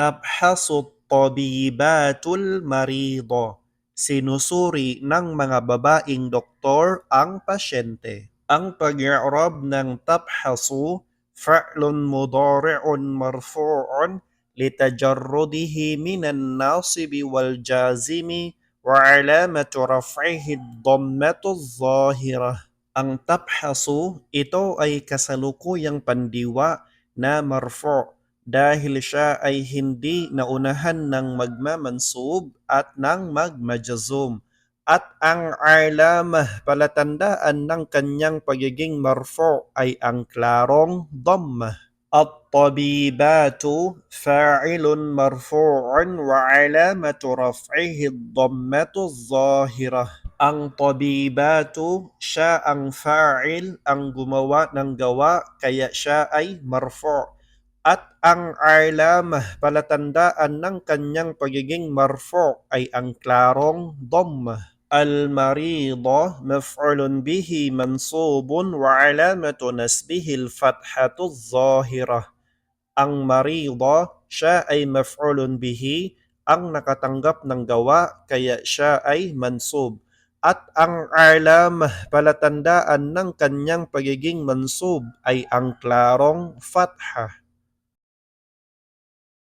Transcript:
Tabhasu tabibatul marido. Sinusuri ng mga babaeng doktor ang pasyente. Ang pag-i'rab ng tabhasu fa'lun mudari'un marfu'un litajarrudihi minan nasibi wal jazimi wa alamatu raf'ihi ad-dammatu adh-dhahirah. Ang tabhasu, ito ay kasalukuyang pandiwa na marfu' dahil siya ay hindi naunahan ng magmamansub at ng magmajazum. At ang alamah palatandaan ng kanyang pagiging marfo ay ang klarong dhammah. At tabibatu fa'ilun marfu'un wa alamatu raf'ihi dhammatu zahirah. Ang tabibatu, siya ang fa'il, ang gumawa ng gawa, kaya siya ay marfu' at ang alam palatandaan ng kanyang pagiging marfo ay ang klarong dom. Al-marido maf'ulun bihi mansubun wa alamatu nasbihi al-fathatu zahira. Ang marido, siya ay maf'ulun bihi, ang nakatanggap ng gawa kaya siya ay mansub. At ang alam palatandaan ng kanyang pagiging mansub ay ang klarong fatha.